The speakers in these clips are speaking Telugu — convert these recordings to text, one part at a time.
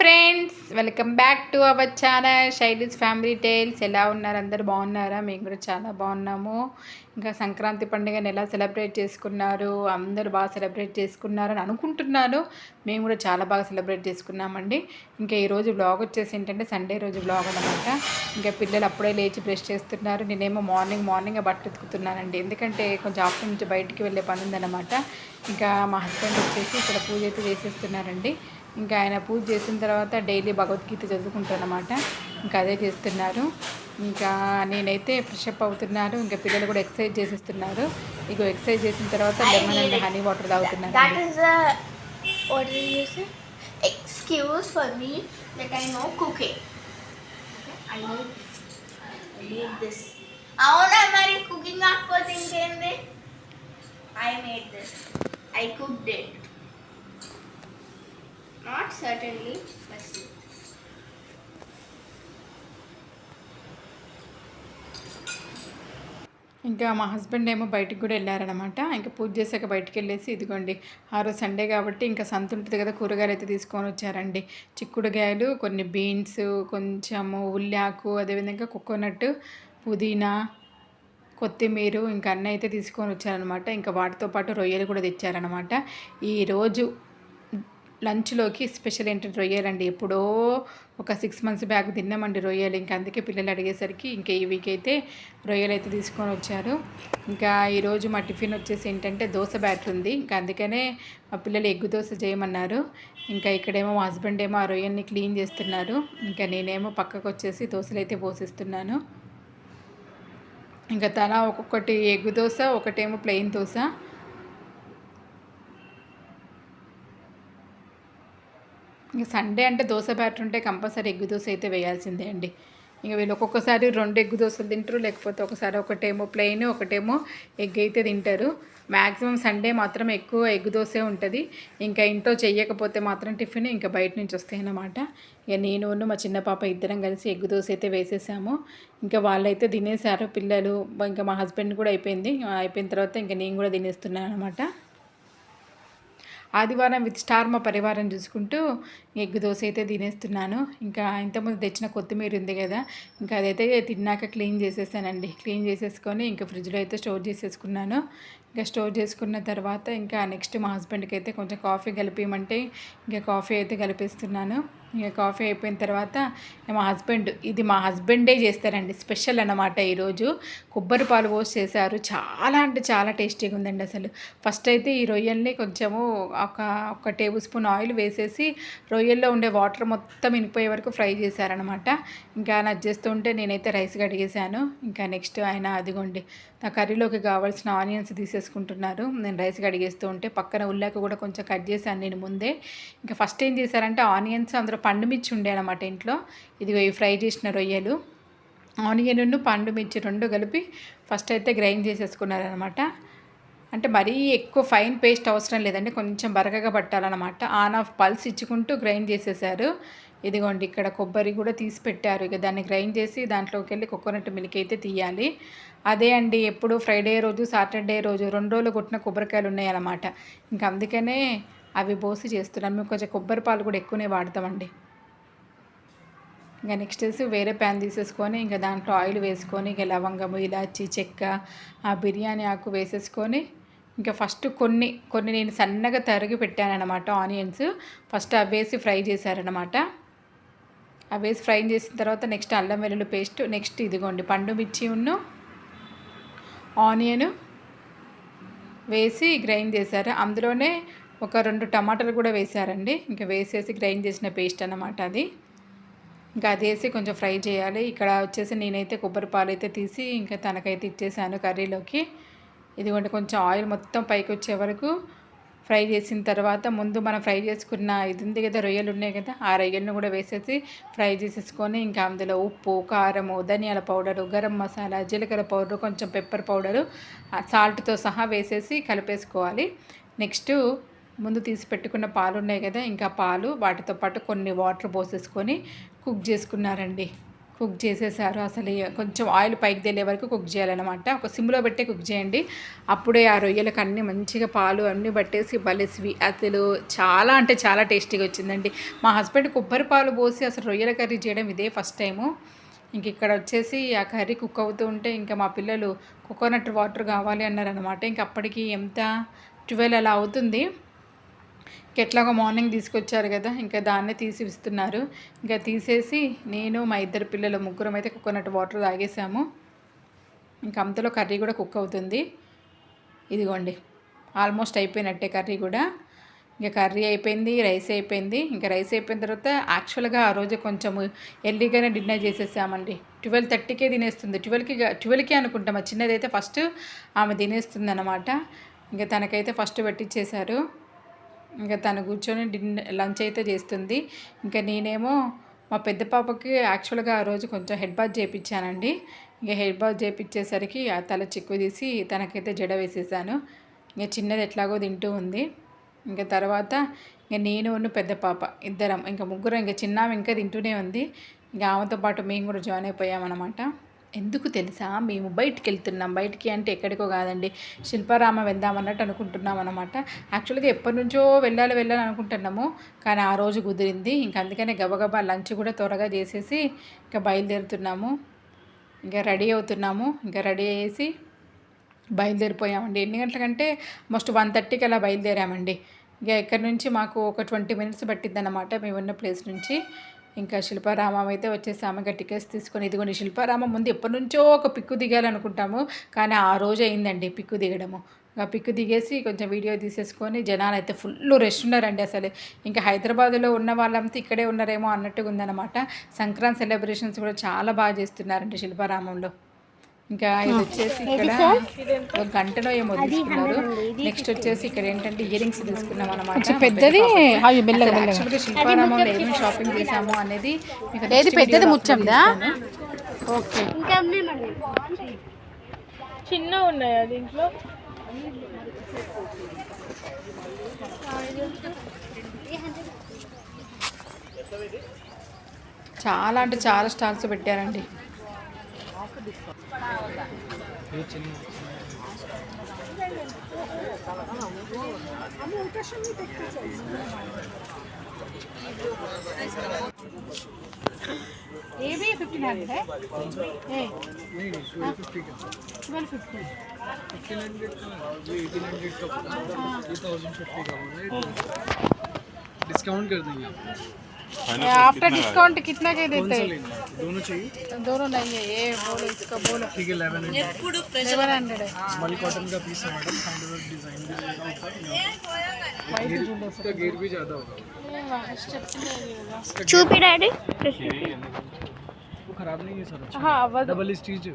Friends welcome back to our channel Shaili's family tales ఎలా ఉన్నారు? అందరు బాగున్నారా? మేము కూడా చాలా బాగున్నాము. ఇంకా సంక్రాంతి పండుగను ఎలా సెలబ్రేట్ చేసుకున్నారు? అందరూ బాగా సెలబ్రేట్ చేసుకున్నారని అనుకుంటున్నాను. మేము కూడా చాలా బాగా సెలబ్రేట్ చేసుకున్నామండి. ఇంకా ఈరోజు బ్లాగ్ వచ్చేసి ఏంటంటే సండే రోజు బ్లాగ్ అనమాట ఇంకా పిల్లలు అప్పుడే లేచి బ్రష్ చేస్తున్నారు. నేనేమో మార్నింగ్ మార్నింగ్ బట్టలు ఎత్తుకుతున్నానండి ఎందుకంటే కొంచెం ఆఫ్టర్నూన్ నుంచి బయటికి వెళ్ళే పని ఉందన్నమాట. ఇంకా మా హస్బెండ్ వచ్చేసి ఇక్కడ పూజ అయితే చేసేస్తున్నారండి. ఇంకా ఆయన పూజ చేసిన తర్వాత డైలీ భగవద్గీత చదువుకుంటారనమాట ఇంకా అదే చేస్తున్నారు. ఇంకా నేనైతే ఫ్రెష్ అప్ అవుతున్నాను. ఇంకా పిల్లలు కూడా ఎక్సర్సైజ్ చేసేస్తున్నారు. ఇక ఎక్సర్సైజ్ చేసిన తర్వాత lemon and honey water that I know cooking. Okay? I know I made this. అవునా మరి? కుకింగ్ కాకపోతే ఇంకేంది? I made this I cooked it not certainly ఇంకా మా హస్బెండ్ ఏమో బయటికి కూడా వెళ్ళారనమాట ఇంకా పూజ చేశాక బయటికి వెళ్ళేసి ఇదిగోండి ఆ రోజు సండే కాబట్టి ఇంకా సంత ఉంటుంది కదా కూరగాయలు అయితే తీసుకొని వచ్చారండి. చిక్కుడుగాయలు కొన్ని బీన్స్ కొంచెము ఉల్లాకు అదేవిధంగా కోకోనట్ పుదీనా కొత్తిమీర ఇంకా అన్నీ అయితే తీసుకొని వచ్చారనమాట ఇంకా వాటితో పాటు రొయ్యలు కూడా తెచ్చారనమాట ఈరోజు లంచ్లోకి స్పెషల్ ఏంటంటే రొయ్యలండి ఎప్పుడో ఒక సిక్స్ మంత్స్ బ్యాక్ తిన్నామండి రొయ్యలు. ఇంకా అందుకే పిల్లలు అడిగేసరికి ఇంకా ఈ వీక్ అయితే రొయ్యలు అయితే తీసుకొని వచ్చారు. ఇంకా ఈరోజు మా టిఫిన్ వచ్చేసి ఏంటంటే దోశ బ్యాటర్ ఉంది. ఇంకా అందుకనే మా పిల్లలు ఎగ్గు దోశ చేయమన్నారు. ఇంకా ఇక్కడేమో మా హస్బెండ్ ఏమో ఆ రొయ్యల్ని క్లీన్ చేస్తున్నారు. ఇంకా నేనేమో పక్కకు వచ్చేసి దోశలు అయితే పోసిస్తున్నాను. ఇంకా తల ఒక్కొక్కటి ఎగ్గు దోశ ఒకటేమో ప్లెయిన్ దోశ. ఇంక సండే అంటే దోశ బ్యాటర్ ఉంటే కంపల్సరీ ఎగ్గు దోశ అయితే వేయాల్సిందే అండి. ఇంక వీళ్ళు ఒక్కొక్కసారి రెండు ఎగ్గు దోశలు తింటారు లేకపోతే ఒకసారి ఒకటేమో ప్లెయిన్ ఒకటేమో ఎగ్ అయితే తింటారు. మ్యాక్సిమం సండే మాత్రం ఎక్కువ ఎగ్ దోశే ఉంటుంది. ఇంకా ఇంట్లో చేయకపోతే మాత్రం టిఫిన్ ఇంకా బయట నుంచి వస్తాయి అన్నమాట. ఇక నేను మా చిన్న పాప ఇద్దరం కలిసి ఎగ్ దోశ అయితే వేసేసాము. ఇంకా వాళ్ళైతే తినేసారు పిల్లలు ఇంకా మా హస్బెండ్ కూడా అయిపోయింది. అయిపోయిన తర్వాత ఇంకా నేను కూడా తినేస్తున్నాను అనమాట ఆదివారం విత్ స్టార్ మా పరివారం చూసుకుంటూ ఎగ్ దోశ అయితే తినేస్తున్నాను. ఇంకా ఇంతకుముందు తెచ్చిన కొత్తిమీర ఉంది కదా ఇంకా అదైతే తిన్నాక క్లీన్ చేసేసానండి. క్లీన్ చేసేసుకొని ఇంకా ఫ్రిడ్జ్లో అయితే స్టోర్ చేసేసుకున్నాను. ఇంకా స్టోర్ చేసుకున్న తర్వాత ఇంకా నెక్స్ట్ మా హస్బెండ్కి అయితే కొంచెం కాఫీ కలిపిమంటే ఇంకా కాఫీ అయితే కలిపిస్తున్నాను. ఇంకా కాఫీ అయిపోయిన తర్వాత మా హస్బెండ్ ఇది మా హస్బెండే చేస్తారండి. స్పెషల్ అన్నమాట ఈరోజు. కొబ్బరి పాలు పోసి చేశారు. చాలా అంటే చాలా టేస్టీగా ఉందండి అసలు. ఫస్ట్ అయితే ఈ రొయ్యల్ని కొంచెము ఒక ఒక టేబుల్ స్పూన్ ఆయిల్ వేసేసి రొయ్యల్లో ఉండే వాటర్ మొత్తం ఇనిపోయే వరకు ఫ్రై చేశారనమాట ఇంకా నాకు చేస్తుంటే నేనైతే రైస్ కడిగేశాను ఇంకా నెక్స్ట్ ఆయన అదిగోండి నా కర్రీలోకి కావాల్సిన ఆనియన్స్ తీసేసుకుంటున్నారు. నేను రైస్ కడిగేస్తూ ఉంటే పక్కన ఉల్లాక కూడా కొంచెం కట్ చేశాను నేను ముందే. ఇంకా ఫస్ట్ ఏం చేశారంటే ఆనియన్స్ అందులో పండు మిర్చి ఉండే అనమాట ఇంట్లో. ఇదిగో ఈ ఫ్రై చేసిన రొయ్యలు. ఆనియన్ పండు మిర్చి రెండు కలిపి ఫస్ట్ అయితే గ్రైండ్ చేసేసుకున్నారనమాట అంటే మరీ ఎక్కువ ఫైన్ పేస్ట్ అవసరం లేదండి కొంచెం బరకగా పట్టాలన్నమాట. ఆన్ ఆఫ్ పల్స్ ఇచ్చుకుంటూ గ్రైండ్ చేసేసారు. ఇదిగోండి ఇక్కడ కొబ్బరి కూడా తీసి పెట్టారు. ఇక దాన్ని గ్రైండ్ చేసి దాంట్లోకి వెళ్ళి కోకోనట్ మిల్క్ అయితే తీయాలి. అదే అండి ఎప్పుడు ఫ్రైడే రోజు సాటర్డే రోజు రెండు రోజులు కొట్టిన కొబ్బరికాయలు ఉన్నాయన్నమాట. ఇంకా అందుకనే అవి పోసి చేస్తున్నాం. మేము కొంచెం కొబ్బరి పాలు కూడా ఎక్కువనే వాడతామండి ఇంకా నెక్స్ట్ వేసి వేరే ప్యాన్ తీసేసుకొని ఇంకా దాంట్లో ఆయిల్ వేసుకొని ఇంకా లవంగము ఇలాచి చెక్క ఆ బిర్యానీ ఆకు వేసేసుకొని ఇంకా ఫస్ట్ కొన్ని కొన్ని నేను సన్నగా తరిగి పెట్టానన్నమాట ఆనియన్స్. ఫస్ట్ అవి వేసి ఫ్రై చేశారనమాట అవి వేసి ఫ్రై చేసిన తర్వాత నెక్స్ట్ అల్లం వెల్లుల్లి పేస్ట్ నెక్స్ట్ ఇదిగోండి పండు మిర్చి ఉన్ను ఆనియన్ వేసి గ్రైండ్ చేశారు. అందులోనే ఒక రెండు టమాటాలు కూడా వేశారండి. ఇంకా వేసేసి గ్రైండ్ చేసిన పేస్ట్ అనమాట అది. ఇంకా అది వేసి కొంచెం ఫ్రై చేయాలి. ఇక్కడ వచ్చేసి నేనైతే కొబ్బరి పాలు అయితే తీసి ఇంకా తనకైతే ఇచ్చేసాను కర్రీలోకి. ఇదిగోండి కొంచెం ఆయిల్ మొత్తం పైకి వచ్చే వరకు ఫ్రై చేసిన తర్వాత ముందు మనం ఫ్రై చేసుకున్న ఇది ఉంది కదా రొయ్యలు ఉన్నాయి కదా ఆ రొయ్యలను కూడా వేసేసి ఫ్రై చేసేసుకొని ఇంకా అందులో ఉప్పు కారము ధనియాల పౌడరు గరం మసాలా జీలకర్ర పౌడరు కొంచెం పెప్పర్ పౌడరు సాల్ట్తో సహా వేసేసి కలిపేసుకోవాలి. నెక్స్ట్ ముందు తీసి పెట్టుకున్న పాలు ఉన్నాయి కదా ఇంకా పాలు వాటితో పాటు కొన్ని వాటర్ పోసేసుకొని కుక్ చేసుకున్నారండి. కుక్ చేసేసారు. అసలు కొంచెం ఆయిల్ పైకి తెలియ వరకు కుక్ చేయాలన్నమాట. ఒక సిమ్లో పెట్టే కుక్ చేయండి. అప్పుడే ఆ రొయ్యలకు అన్నీ మంచిగా పాలు అన్నీ పట్టేసి భలే స్వీ అసలు చాలా అంటే చాలా టేస్టీగా వచ్చిందండి. మా హస్బెండ్ కొబ్బరి పాలు పోసి అసలు రొయ్యల కర్రీ చేయడం ఇదే ఫస్ట్ టైము. ఇంక ఇక్కడ వచ్చేసి ఆ కర్రీ కుక్ అవుతూ ఉంటే ఇంకా మా పిల్లలు కోకోనట్ వాటర్ కావాలి అన్నారనమాట ఇంక అప్పటికి ఎంత? ట్వెల్వ్ అలా అవుతుంది. ఎట్లాగో మార్నింగ్ తీసుకొచ్చారు కదా ఇంకా దాన్నే తీసి ఇస్తున్నారు. ఇంకా తీసేసి నేను మా ఇద్దరు పిల్లలు ముగ్గురం అయితే కోకోనట్ వాటర్ తాగేసాము. ఇంకా అంతలో కర్రీ కూడా కుక్ అవుతుంది. ఇదిగోండి ఆల్మోస్ట్ అయిపోయినట్టే కర్రీ కూడా. ఇంకా కర్రీ అయిపోయింది రైస్ అయిపోయింది. ఇంకా రైస్ అయిపోయిన తర్వాత యాక్చువల్గా ఆ రోజు కొంచెం ఎర్లీగానే డిన్నర్ చేసేసామండి. ట్వెల్వ్ థర్టీకే తినేస్తుంది. ట్వెల్వ్కి ట్వెల్వ్కి అనుకుంటాం. చిన్నదైతే ఫస్ట్ ఆమె తినేస్తుంది అనమాట ఇంకా తనకైతే ఫస్ట్ పెట్టించేశారు ఇంకా తను కూర్చొని డిన్నర్ లంచ్ అయితే చేస్తుంది. ఇంకా నేనేమో మా పెద్ద పాపకి యాక్చువల్గా ఆ రోజు కొంచెం హెడ్ బాత్ చేయించానండి ఇంకా హెడ్ బాత్ చేయించేసరికి ఆ తల చిక్కు తీసి తనకైతే జడ వేసేసాను. ఇంకా చిన్నది ఎట్లాగో తింటూ ఉంది. ఇంకా తర్వాత ఇంకా నేను ఉన్న పెద్ద పాప ఇద్దరం ఇంకా ముగ్గురం ఇంకా చిన్న ఇంకా తింటూనే ఉంది. ఇంకా ఆమెతో పాటు మేము కూడా జాయిన్ అయిపోయామన్నమాట. ఎందుకు తెలుసా? మేము బయటికి వెళ్తున్నాం బయటికి అంటే ఎక్కడికో కాదండి. శిల్పారామ వెళ్దామన్నట్టు అనుకుంటున్నాం అనమాట యాక్చువల్గా ఎప్పటి నుంచో వెళ్ళాలి వెళ్ళాలి అనుకుంటున్నాము. కానీ ఆ రోజు కుదిరింది. ఇంకా అందుకనే గబగబా లంచ్ కూడా త్వరగా చేసేసి ఇంకా బయలుదేరుతున్నాము. ఇంకా రెడీ అవుతున్నాము. ఇంకా రెడీ అయ్యేసి బయలుదేరిపోయామండి. ఎన్ని గంటలకంటే మస్ట్ వన్ థర్టీకి అలా బయలుదేరామండి. ఇంకా ఇక్కడ నుంచి మాకు ఒక ట్వంటీ మినిట్స్ పట్టిద్దన్నమాట మేము ఉన్న ప్లేస్ నుంచి. ఇంకా శిల్పారామం అయితే వచ్చేసాము. ఇంకా టికెట్స్ తీసుకొని ఇదిగోండి శిల్పారామం ముందు ఎప్పటి నుంచో ఒక పిక్కు దిగాలనుకుంటాము. కానీ ఆ రోజు అయిందండి పిక్కు దిగడము. ఆ పిక్కు దిగేసి కొంచెం వీడియో తీసేసుకొని జనాలు అయితే ఫుల్ రెస్ట్ ఉన్నారండి అసలు. ఇంకా హైదరాబాద్లో ఉన్న వాళ్ళంతా ఇక్కడే ఉన్నారేమో అన్నట్టుగా ఉందన్నమాట. సంక్రాంతి సెలబ్రేషన్స్ కూడా చాలా బాగా చేస్తున్నారండి శిల్పారామంలో. ఇంకా ఇది వచ్చేసి ఇక్కడ ఒక గంటలో ఏమో తీసుకున్నారు. నెక్స్ట్ వచ్చేసి ఇక్కడ ఏంటంటే ఇయర్ రింగ్స్ తీసుకున్నాం అనమాట పెద్దది? యాక్చువల్గా శిల్పారామంలో ఏమేమి షాపింగ్ చేసాము అనేది ఏది పెద్దది ముచ్చందా ఓకే. చిన్న ఉన్నాయా దీంట్లో చాలా అంటే చాలా స్టాల్స్ పెట్టారండి. ये भी फिफ्टीन हंड्रेड है डिस्काउंट कर देंगे आप आफ्टर डिस्काउंट कितना के देते? हैं? दोनों चाहिए? दोनों नहीं है ये बोलो इसका बोलो। ठीक है 1100 इलेवन इलेवन हंड्रेड है। हाँ। मल कॉटन का पीस है मैडम हैंडवर्क डिज़ाइन भी रहेगा ऊपर घेर इसका गियर भी ज़्यादा होगा। चूपी डैडी वो खराब नहीं है सर हाँ डबल स्टिच है।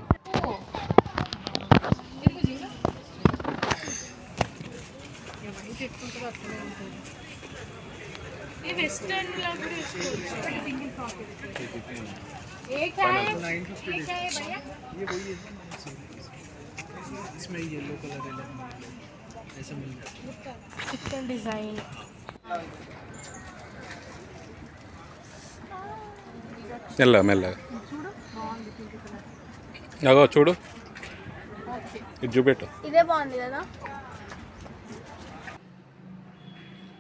एक है नाइन फिफ्टी ये वही है इसमें येलो कलर है lemon yellow। ऐसा मिल जाता है चिकन डिजाइन మెల్ల మెల్లగా అగో చూడు ఇది చూపెట్టు ఇదే బాగుంది కదా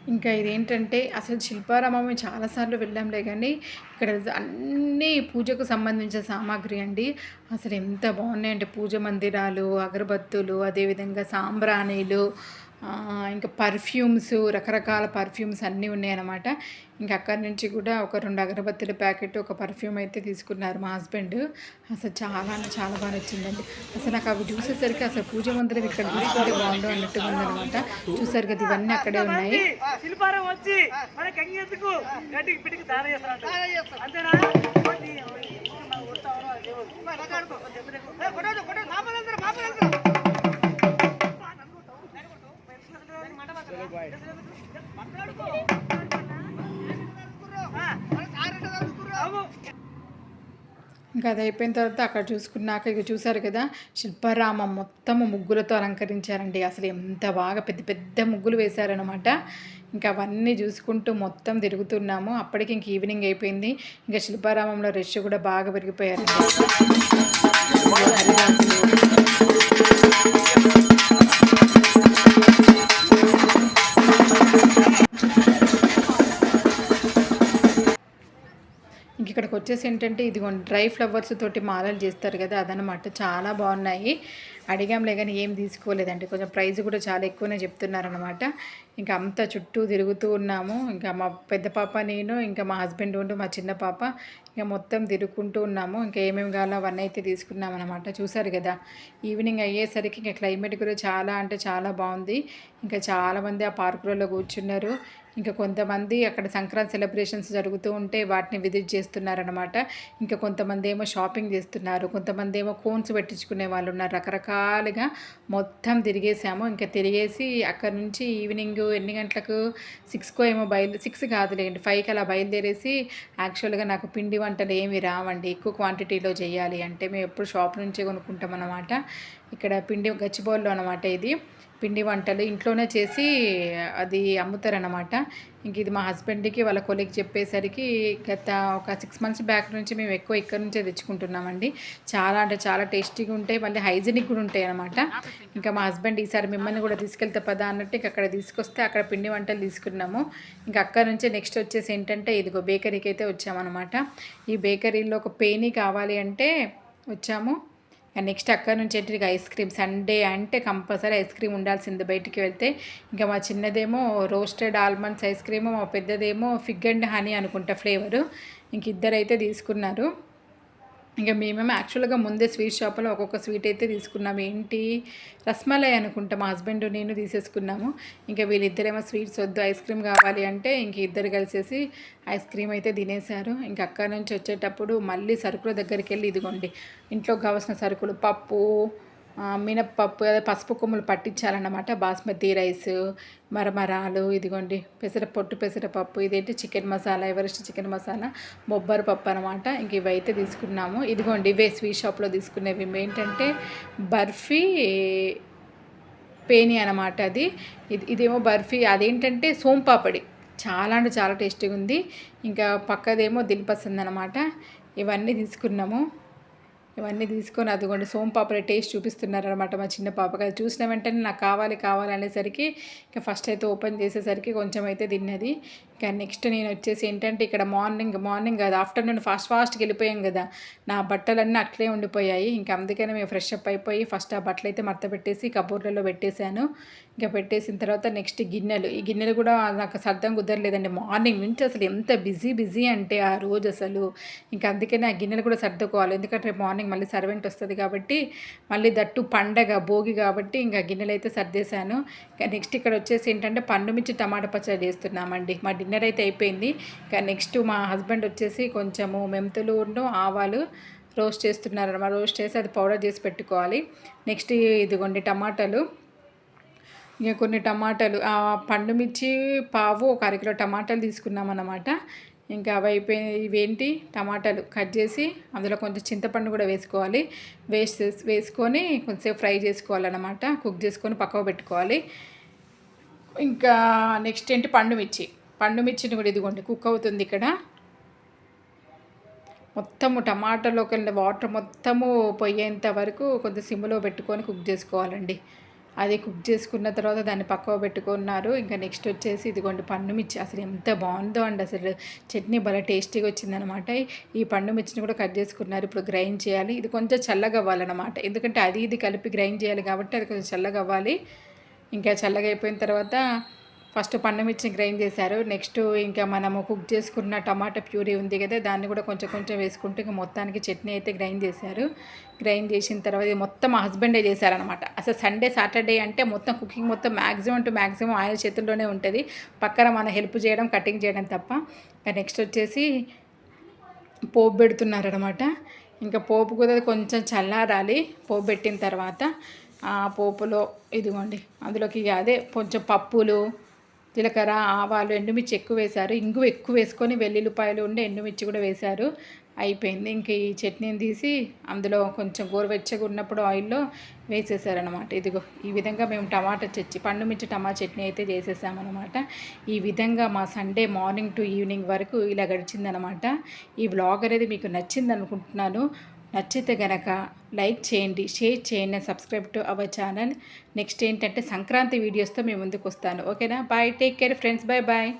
ఇంకా ఇదేంటంటే అసలు శిల్పారామం చాలాసార్లు వెళ్ళాంలే కానీ ఇక్కడ అన్నీ పూజకు సంబంధించిన సామాగ్రి అండి. అసలు ఎంత బాగున్నాయంటే పూజ మందిరాలు అగరబత్తులు అదేవిధంగా సాంబ్రాణీలు ఇంకా పర్ఫ్యూమ్స్ రకరకాల పర్ఫ్యూమ్స్ అన్నీ ఉన్నాయన్నమాట ఇంకా అక్కడి నుంచి కూడా ఒక రెండు అగరబత్తుల ప్యాకెట్ ఒక పర్ఫ్యూమ్ అయితే తీసుకున్నారు మా హస్బెండ్ అసలు చాలా అంటే చాలా బాగా నచ్చిందండి అసలు నాకు అవి చూసేసరికి అసలు పూజ మందిరం ఇక్కడ తీసుకుంటే బాగుండు అన్నట్టుగా ఉందన్నమాట చూసారు కదా ఇవన్నీ అక్కడే ఉన్నాయి శిల్పారం ఇంకా అది అయిపోయిన తర్వాత అక్కడ చూసుకున్నాక ఇక చూసారు కదా శిల్పారామం మొత్తం ముగ్గులతో అలంకరించారండి. అసలు ఎంత బాగా పెద్ద పెద్ద ముగ్గులు వేశారనమాట ఇంకా అవన్నీ చూసుకుంటూ మొత్తం తిరుగుతున్నాము. అప్పటికి ఇంక ఈవినింగ్ అయిపోయింది. ఇంకా శిల్పారామంలో రష్ కూడా బాగా పెరిగిపోయారు వచ్చేసి ఏంటంటే ఇదిగోండి డ్రై ఫ్లవర్స్ తోటి మాలలు చేస్తారు కదా అదనమాట చాలా బాగున్నాయి. అడిగాంలే కానీ ఏం తీసుకోలేదండి. కొంచెం ప్రైస్ కూడా చాలా ఎక్కువనే చెప్తున్నారనమాట ఇంకా అంతా చుట్టూ తిరుగుతూ ఉన్నాము. ఇంకా మా పెద్ద పాప నేను ఇంకా మా హస్బెండ్ ఉండు మా చిన్న పాప ఇంకా మొత్తం తిరుగుకుంటూ ఉన్నాము. ఇంకా ఏమేమి కావాలో అవన్నీ అయితే తీసుకున్నాం అనమాట చూసారు కదా ఈవినింగ్ అయ్యేసరికి ఇంకా క్లైమేట్ కూడా చాలా అంటే చాలా బాగుంది. ఇంకా చాలామంది ఆ పార్కులలో కూర్చున్నారు. ఇంకా కొంతమంది అక్కడ సంక్రాంతి సెలబ్రేషన్స్ జరుగుతూ ఉంటే వాటిని విజిట్ చేస్తున్నారనమాట ఇంకా కొంతమంది ఏమో షాపింగ్ చేస్తున్నారు కొంతమంది ఏమో కోన్స్ పెట్టించుకునే వాళ్ళు ఉన్నారు. రకరకాలుగా మొత్తం తిరిగేసాము. ఇంకా తిరిగేసి అక్కడ నుంచి ఈవినింగ్ ఎన్ని గంటలకు? సిక్స్కో ఏమో బయలు సిక్స్ కాదులేండి ఫైవ్కి అలా బయలుదేరేసి యాక్చువల్గా నాకు పిండి వంటలు ఏమి రావండి ఎక్కువ క్వాంటిటీలో చేయాలి అంటే మేము ఎప్పుడు షాప్ నుంచే కొనుక్కుంటాం అనమాట ఇక్కడ పిండి గచ్చిబౌల్లో అనమాట ఇది. పిండి వంటలు ఇంట్లోనే చేసి అది అమ్ముతారనమాట ఇంక ఇది మా హస్బెండ్కి వాళ్ళ కొలికి చెప్పేసరికి గత ఒక సిక్స్ మంత్స్ బ్యాక్ నుంచి మేము ఎక్కువ ఇక్కడ నుంచే తెచ్చుకుంటున్నామండి. చాలా అంటే చాలా టేస్టీగా ఉంటాయి మళ్ళీ హైజీనిక్ కూడా ఉంటాయి అనమాట ఇంకా మా హస్బెండ్ ఈసారి మిమ్మల్ని కూడా తీసుకెళ్తే పదా అన్నట్టు ఇంక అక్కడ తీసుకొస్తే అక్కడ పిండి వంటలు తీసుకున్నాము. ఇంకా అక్కడ నుంచే నెక్స్ట్ వచ్చేసి ఏంటంటే ఇదిగో బేకరీకి అయితే వచ్చామన్నమాట. ఈ బేకరీలో ఒక పేని కావాలి అంటే వచ్చాము. నెక్స్ట్ అక్కడ నుంచి ఏంటి ఐస్ క్రీమ్ సండే అంటే కంపల్సరీ ఐస్ క్రీమ్ ఉండాల్సింది బయటికి వెళ్తే. ఇంకా మా చిన్నదేమో రోస్టెడ్ ఆల్మండ్స్ ఐస్ క్రీము మా పెద్దదేమో ఫిగ్ అండ్ హనీ అనుకుంటా ఫ్లేవరు. ఇంక ఇద్దరైతే తీసుకున్నారు. ఇంకా మేమేమో యాక్చువల్గా ముందే స్వీట్ షాప్లో ఒక్కొక్క స్వీట్ అయితే తీసుకున్నాము ఏంటి? రస్మలై అనుకుంటా. మా హస్బెండ్ నేను తీసేసుకున్నాము. ఇంకా వీళ్ళిద్దరేమో స్వీట్స్ వద్దు ఐస్ క్రీమ్ కావాలి అంటే ఇంక ఇద్దరు కలిసేసి ఐస్ క్రీమ్ అయితే తినేశారు. ఇంక అక్కడ నుంచి వచ్చేటప్పుడు మళ్ళీ సరుకుల దగ్గరికి వెళ్ళి ఇదిగోండి ఇంట్లోకి కావాల్సిన సరుకులు పప్పు మినప్పప్పు అదే పసుపు కొమ్ములు పట్టించాలన్నమాట. బాస్మతి రైస్ మరమరాలు ఇదిగోండి పెసర పొట్టు పెసరపప్పు ఇదేంటి chicken masala Everest chicken masala బొబ్బరి పప్పు అనమాట ఇంక ఇవైతే తీసుకున్నాము. ఇదిగోండి ఇవే స్వీట్ షాప్లో తీసుకునేవి. ఏంటంటే బర్ఫీ పేని అనమాట అది. ఇది ఇదేమో బర్ఫీ అదేంటంటే సోంపాపడి. చాలా అంటే చాలా టేస్టీగా ఉంది ఇంకా పక్కదేమో దిల్పసంద్ అనమాట ఇవన్నీ తీసుకున్నాము. ఇవన్నీ తీసుకొని అదిగోండి సోంపాపడి టేస్ట్ చూపిస్తున్నారనమాట మా చిన్న పాపకి. అది చూసిన వెంటనే నాకు కావాలి కావాలి అనేసరికి ఇంకా ఫస్ట్ అయితే ఓపెన్ చేసేసరికి కొంచెం అయితే తిన్నది. కానీ నెక్స్ట్ నేను వచ్చేసి ఏంటంటే ఇక్కడ మార్నింగ్ మార్నింగ్ కాదు ఆఫ్టర్నూన్ ఫాస్ట్ ఫాస్ట్కి వెళ్ళిపోయాం కదా. నా బట్టలన్నీ అట్లే ఉండిపోయాయి. ఇంకా అందుకనే మేము ఫ్రెష్ అప్ అయిపోయి ఫస్ట్ ఆ బట్టలు అయితే మడత పెట్టేసి కబోర్డ్లలో పెట్టేశాను. ఇంకా పెట్టేసిన తర్వాత నెక్స్ట్ గిన్నెలు. ఈ గిన్నెలు కూడా నాకు సర్దం కుదరలేదండి. మార్నింగ్ నుంచి అసలు ఎంత బిజీ బిజీ అంటే ఆ రోజు అసలు. ఇంకా అందుకనే ఆ గిన్నెలు కూడా సర్దుకోవాలి. ఎందుకంటే రేపు మార్నింగ్ మళ్ళీ సర్వెంట్ వస్తుంది కాబట్టి మళ్ళీ దట్టు పండగ భోగి కాబట్టి ఇంకా గిన్నెలు అయితే సర్దేశాను. ఇంకా నెక్స్ట్ ఇక్కడ వచ్చేసి ఏంటంటే పండు మిర్చి టమాటా పచ్చడి చేస్తున్నామండి. మా డిన్నర్ అయితే అయిపోయింది. ఇంకా నెక్స్ట్ మా హస్బెండ్ వచ్చేసి కొంచెము మెంతులు ఆవాలు రోస్ట్ చేస్తున్నారన్నమాట. రోస్ట్ చేసి అది పౌడర్ చేసి పెట్టుకోవాలి. నెక్స్ట్ ఇదిగోండి టమాటాలు. ఇక కొన్ని టమాటాలు పండుమిర్చి పండు మిర్చి పావు ఒక అరకిలో టమాటాలు తీసుకున్నాం అన్నమాట ఇంకా అవి అయిపోయి ఇవేంటి? టమాటాలు కట్ చేసి అందులో కొంచెం చింతపండు కూడా వేసుకోవాలి. వేసి వేసుకొని కొంచెంసేపు ఫ్రై చేసుకోవాలన్నమాట. కుక్ చేసుకొని పక్కకు పెట్టుకోవాలి. ఇంకా నెక్స్ట్ ఏంటి? పండు మిర్చి పండు మిర్చిని కూడా ఇదిగోండి కుక్ అవుతుంది ఇక్కడ. మొత్తము టమాటాలోకి వెళ్ళిన వాటర్ మొత్తము పోయేంత వరకు కొంచెం సిమ్లో పెట్టుకొని కుక్ చేసుకోవాలండి. అది కుక్ చేసుకున్న తర్వాత దాన్ని పక్కకు పెట్టుకున్నారు. ఇంకా నెక్స్ట్ వచ్చేసి ఇదిగోండి పండు మిర్చి. అసలు ఎంత బాగుందో అండి అసలు చట్నీ భలే టేస్టీగా వచ్చిందనమాట ఈ పండు మిర్చిని కూడా కట్ చేసుకున్నారు. ఇప్పుడు గ్రైండ్ చేయాలి. ఇది కొంచెం చల్లగా అవ్వాలన్నమాట. ఎందుకంటే అది ఇది కలిపి గ్రైండ్ చేయాలి కాబట్టి అది కొంచెం చల్లగా అవ్వాలి. ఇంకా చల్లగా అయిపోయిన తర్వాత ఫస్ట్ పండు గ్రైండ్ చేశారు. నెక్స్ట్ ఇంకా మనము కుక్ చేసుకున్న టమాటా ప్యూరీ ఉంది కదా దాన్ని కూడా కొంచెం కొంచెం వేసుకుంటూ ఇంకా మొత్తానికి చట్నీ అయితే గ్రైండ్ చేశారు. గ్రైండ్ చేసిన తర్వాత మొత్తం మా హస్బెండే చేశారనమాట అసలు సండే సాటర్డే అంటే మొత్తం కుకింగ్ మొత్తం మ్యాక్సిమం టు మ్యాక్సిమం ఆయన చేతుల్లోనే ఉంటుంది. పక్కన మన హెల్ప్ చేయడం కటింగ్ చేయడం తప్ప. నెక్స్ట్ వచ్చేసి పోపు పెడుతున్నారనమాట ఇంకా పోపు కూడా కొంచెం చల్లారాలి. పోపు పెట్టిన తర్వాత ఆ పోపులో ఇదిగోండి అందులోకి అదే కొంచెం పప్పులు జీలకర్ర ఆవాలు ఎండుమిర్చి ఎక్కువ వేశారు. ఇంగు ఎక్కువ వేసుకొని వెల్లుల్లిపాయలు ఉండి ఎండుమిర్చి కూడా వేశారు. అయిపోయింది. ఇంక ఈ చట్నీని తీసి అందులో కొంచెం గోరువెచ్చగా ఉన్నప్పుడు ఆయిల్లో వేసేసారనమాట ఇదిగో ఈ విధంగా మేము టమాటా చచ్చి పండుమిర్చి టమాటా చట్నీ అయితే చేసేసామన్నమాట. ఈ విధంగా మా సండే మార్నింగ్ టు ఈవినింగ్ వరకు ఇలా గడిచిందనమాట ఈ వ్లాగ్ అనేది మీకు నచ్చింది అనుకుంటున్నాను నచ్చితే గనక లైక్ చేయండి షేర్ చేయండి subscribe to our channel. Next ఏంటంటే సంక్రాంతి వీడియోస్తో మేము ముందుకు వస్తాను. ఓకేనా? Bye take care friends. Bye bye.